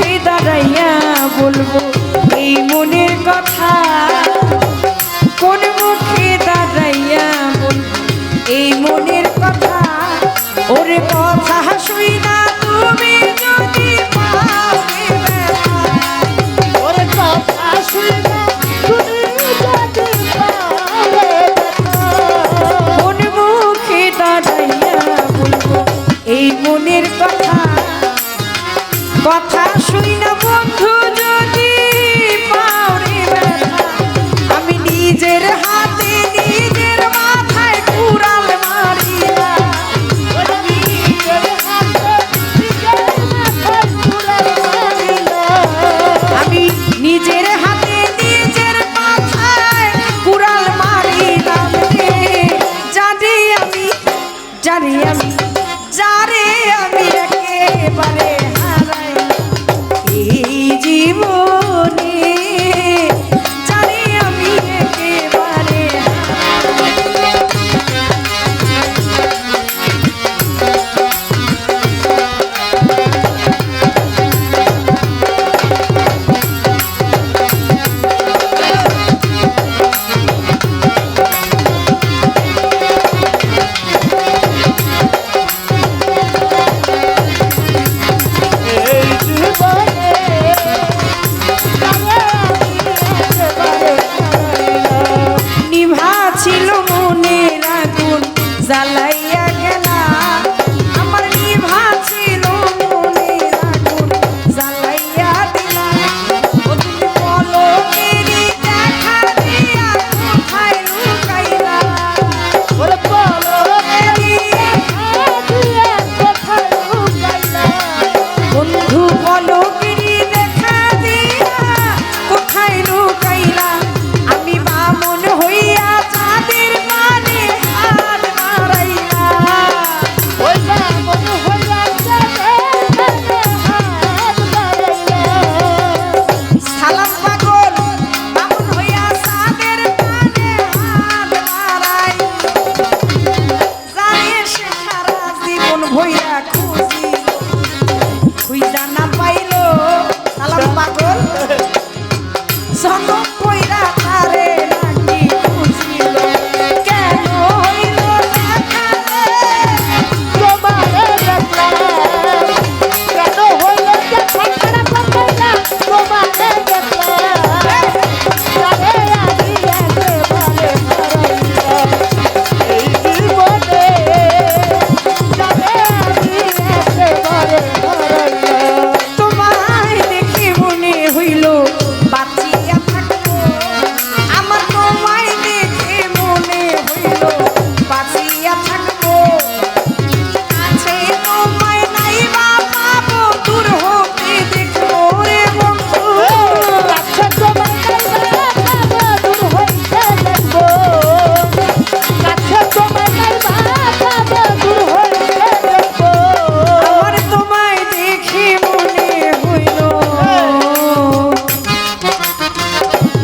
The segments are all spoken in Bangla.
দাঁড়াইয়া বলব এই মনের কথা কোন মুখে দাঁড়াইয়া বলব? এই মনের কথা ওরে পাগল?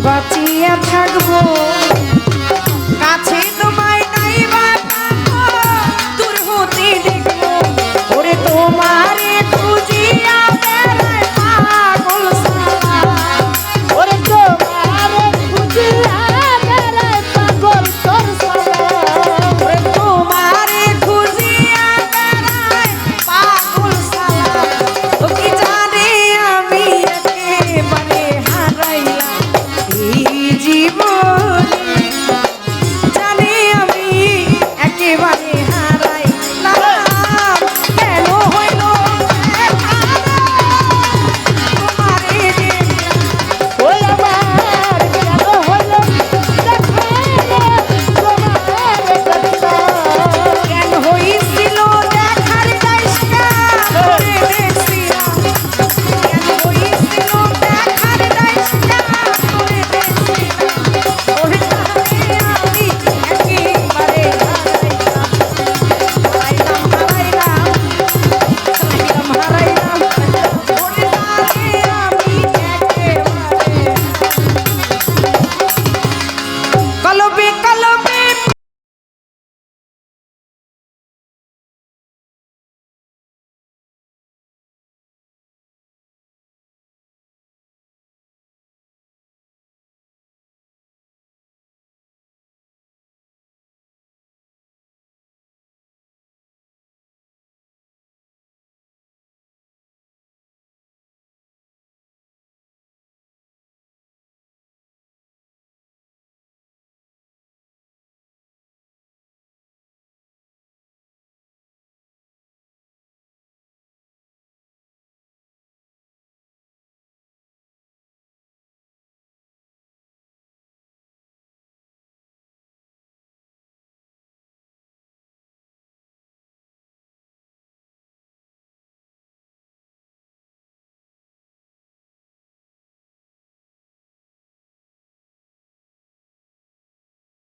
বাঁচিয়া থাকব।